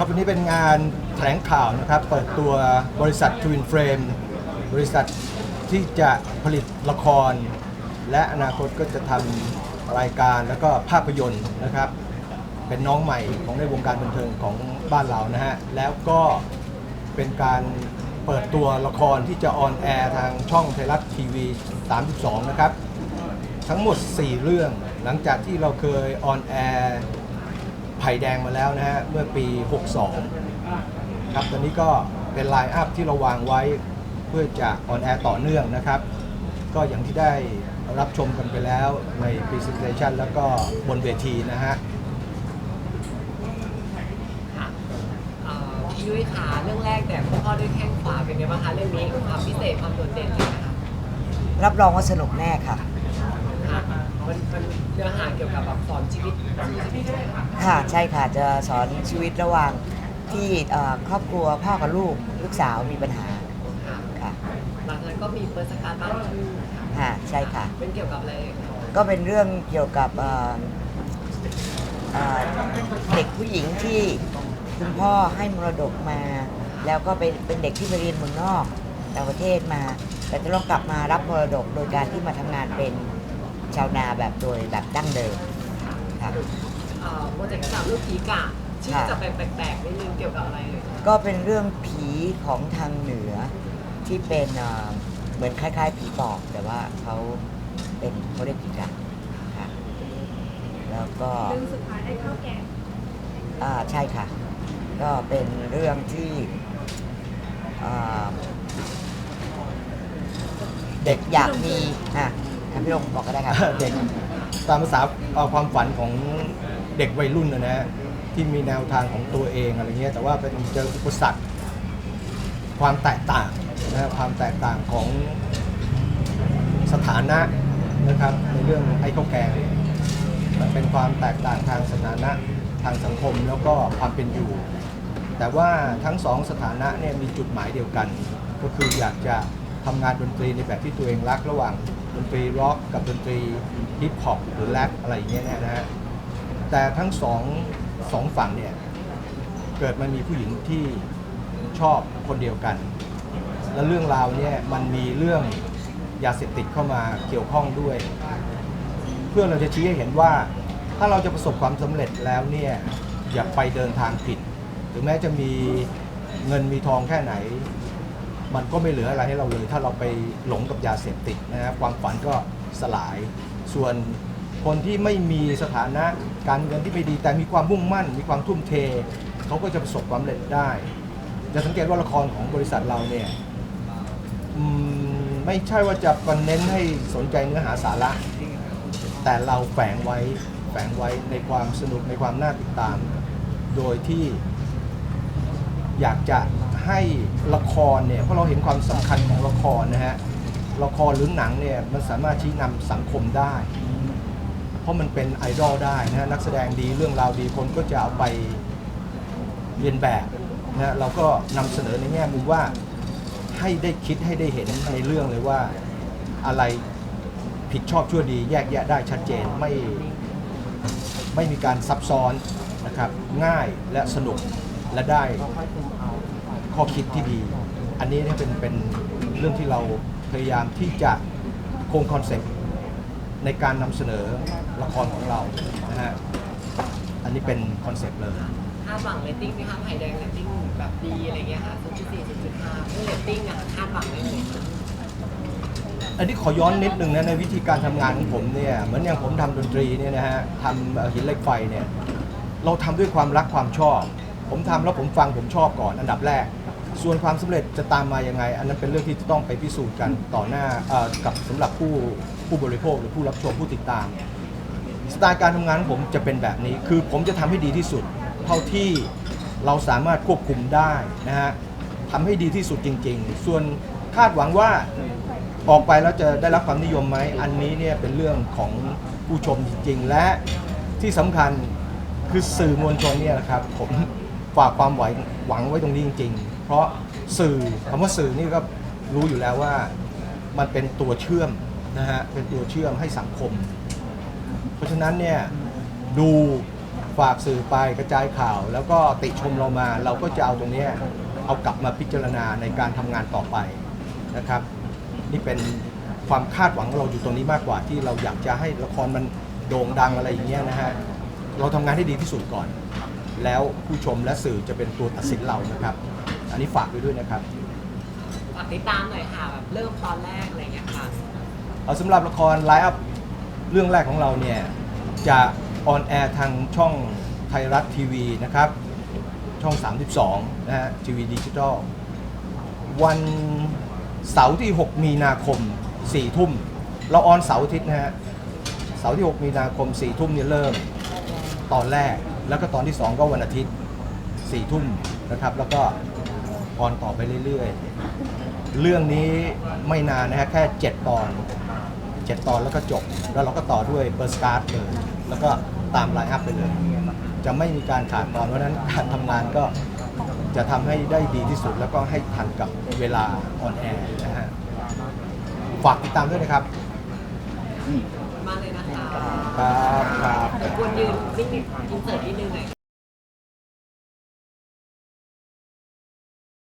ครับวันนี้เป็นงานแถลงข่าวนะครับ เปิดตัวบริษัท Twin Frame บริษัทที่จะผลิตละคร และอนาคตก็จะทำรายการแล้วก็ภาพยนตร์นะครับ เป็นน้องใหม่ของในวงการบันเทิงของบ้านเรานะฮะ แล้วก็เป็นการเปิดตัวละครที่จะออนแอร์ทางช่องไทยรัฐทีวี 32 นะครับ ทั้งหมด 4 เรื่องหลังจากที่เราเคยออนแอร์ ไผ่แดงมาแล้วนะฮะเมื่อปี 62 ครับตอนนี้ก็เป็นไลน์อัพที่เราวางไว้เพื่อจะออนแอร์ต่อเนื่องนะครับ ก็อย่างที่ได้รับชมกันไปแล้วใน Presentation แล้วก็บนเวทีนะฮะ ค่ะเอ่อพี่ยุ้ยขาเรื่องแรกแต่คุณพ่อด้วยแข้งขวาเป็นไงบ้างคะเรื่องนี้ความพิเศษความโดดเด่นเลยนะคะ รับรองว่าสนุกแน่ค่ะค่ะ มันมันเนื้อหาเกี่ยวกับแบบสอนชีวิตชีวิตด้วยค่ะค่ะใช่ค่ะจะสอนชีวิตระหว่างที่เอ่อครอบครัวพ่อกับลูกลูกสาวมีปัญหาค่ะค่ะหลังจากนั้นก็มีเปิดสการบ้านชื่อค่ะใช่ค่ะ เป็นเกี่ยวกับอะไรเอ่ยคะก็เป็นเรื่องเกี่ยวกับเอ่อเอ่อเด็กผู้หญิงที่คุณพ่อให้มรดกมา แล้วก็เป็นเป็นเด็กที่ไปเรียนเมืองนอกต่างประเทศมา แต่จะต้องกลับมารับมรดกโดยการที่มาทำงานเป็น ชาวนาแบบโดยแบบดั้งเดิมค่ะเอ่อโปรเจกต์ที่สามลูกผีกะชื่อค่ะจะแปลกๆนิดนึงเกี่ยวกับอะไรเลยก็เป็นเรื่องผีของทางเหนือที่เป็นเอ่อเหมือนคล้ายๆผีปอบแต่ว่าเขาเป็นเขาเรียกผีกะค่ะแล้วก็เรื่องสุดท้ายได้ข้าวแกงอ่าใช่ค่ะ ก็เป็นเรื่องที่อ่าเด็กอยากมีอะ ท่านพี่ลงบอกก็ได้ครับ เด็กตามภาษาเอาความฝันของเด็กวัยรุ่นนะนะที่มีแนวทางของตัวเองอะไรเงี้ยแต่ว่าเป็นเจออุปสรรคความแตกต่างนะความแตกต่างของสถานะนะครับในเรื่องไอ้ข้าวแกงเนี่ยมันเป็นความแตกต่างทางสถานะทางสังคมแล้วก็ความเป็นอยู่ แต่ว่าทั้งสองสถานะเนี่ยมีจุดหมายเดียวกัน ก็คืออยากจะทำงานดนตรีในแบบที่ตัวเองรักระหว่าง ดนตรีร็อกกับดนตรีฮิปฮอปหรือแรปอะไรอย่างเงี้ยนะฮะแต่ทั้งสองสองฝั่งเนี่ยเกิดมันมีผู้หญิงที่ชอบคนเดียวกัน และเรื่องราวเนี่ยมันมีเรื่องยาเสพติดเข้ามาเกี่ยวข้องด้วย เพื่อเราจะชี้ให้เห็นว่า ถ้าเราจะประสบความสำเร็จแล้วเนี่ยอย่าไปเดินทางผิด ถึงแม้จะมีเงินมีทองแค่ไหน มันก็ไม่เหลืออะไรให้เราเลย ถ้าเราไปหลงกับยาเสพติดนะครับความฝันก็สลาย ส่วนคนที่ไม่มีสถานะการเงินที่ไม่ดีแต่มีความมุ่งมั่น มีความทุ่มเทเขาก็จะประสบความสำเร็จได้ จะสังเกตว่าละครของบริษัทเราเนี่ยอืมไม่ใช่ว่าจะเน้นให้สนใจเนื้อหาสาระ แต่เราแฝงไว้แฝงไว้ในความสนุกในความน่าติดตาม โดยที่ อยากจะให้ละครเนี่ยเพราะเราเห็นความสำคัญของละครนะฮะละครหรือหนังเนี่ยมันสามารถชี้นำสังคมได้ เพราะมันเป็นไอดอลได้นะฮะนักแสดงดีเรื่องราวดีคนก็จะเอาไปเรียนแบบนะเราก็นำเสนอในแง่มุมว่าให้ได้คิดให้ได้เห็นในเรื่องเลยว่าอะไรผิดชอบชั่วดีแยกแยะได้ชัดเจนไม่ไม่มีการซับซ้อนนะครับง่ายและสนุก และได้ข้อคิดที่ดี อันนี้เนี่ยเป็นเป็นเรื่องที่เราพยายามที่จะคงคอนเซ็ปต์ในการนำเสนอละครของเรานะฮะอันนี้เป็นคอนเซ็ปต์เลย คาดหวังเรตติ้งไหมคะไผ่แดงเรตติ้งแบบดีอะไรเงี้ยค่ะ0.4 0.5เรื่องเรตติ้งอะค่ะคาดหวังไหมเอ่ยอันนี้ขอย้อนนิดนึงนะในวิธีการทำงานของผมเนี่ยเหมือนอย่างผมทำดนตรีเนี่ยนะฮะทำเอ่อหินเหล็กไฟเนี่ยเราทำด้วยความรักความชอบ ผมทำแล้วผมฟังผมชอบก่อนอันดับแรก ส่วนความสำเร็จจะตามมายังไง อันนั้นเป็นเรื่องที่จะต้องไปพิสูจน์กันต่อหน้าเอ่อกับสำหรับผู้ผู้บริโภคหรือผู้รับชมผู้ติดตาม สไตล์การทำงานของผมจะเป็นแบบนี้ คือผมจะทำให้ดีที่สุด เท่าที่เราสามารถควบคุมได้นะฮะทำให้ดีที่สุดจริง ๆ ส่วนคาดหวังว่าออกไปแล้วจะได้รับความนิยมไหม อันนี้เนี่ยเป็นเรื่องของผู้ชมจริง ๆ และที่สำคัญคือสื่อมวลชนเนี่ยนะครับผม ฝากความหวังหวังไว้ตรงนี้จริง ๆ เพราะสื่อคำว่าสื่อนี่ก็รู้อยู่แล้วว่ามันเป็นตัวเชื่อมนะฮะเป็นตัวเชื่อมให้สังคม เพราะฉะนั้นเนี่ยดูฝากสื่อไปกระจายข่าว แล้วก็ติชมเรามา เราก็จะเอาตรงเนี้ยเอากลับมาพิจารณาในการทำงานต่อไปนะครับ นี่เป็นความคาดหวังของเราอยู่ตรงนี้มากกว่าที่เราอยากจะให้ละครมันโด่งดังอะไรอย่างเงี้ยนะฮะเราทำงานให้ดีที่สุดก่อน แล้วผู้ชมและสื่อจะเป็นตัวตัดสินเรานะครับ อันนี้ฝากไว้ด้วยนะครับฝากติดตามหน่อยค่ะแบบเริ่มตอนแรกอะไรอย่างเงี้ยค่ะเอาสำหรับละครไลฟ์อัพเรื่องแรกของเราเนี่ยจะออนแอร์ทางช่องไทยรัฐทีวีนะครับ ช่อง 32 นะฮะทีวีดิจิตอลวันเสาร์ที่ 6 มีนาคม 4 ทุ่ม เราออนเสาร์อาทิตย์นะฮะเสาร์ที่ 6 มีนาคม 4 ทุ่มเนี่ยเริ่มตอนแรก แล้วก็ตอนที่ 2 ก็วันอาทิตย์4ทุ่มนะครับ แล้วก็ออนต่อไปเรื่อยๆ เรื่องนี้ไม่นานนะฮะแค่ 7 ตอน 7 ตอนแล้วก็จบ แล้วเราก็ต่อด้วยเบอร์สการ์ดเลยแล้วก็ตามไลน์อัพไปเลย จะไม่มีการขาดตอนเพราะนั้นการทำงานก็จะทำให้ได้ดีที่สุด แล้วก็ให้ทันกับเวลาออนแอร์นะฮะฝากติดตามด้วยนะครับ มาเลยนะ ครับครับ ควรยืนนิดนึงอินเสิร์ตนิดนึง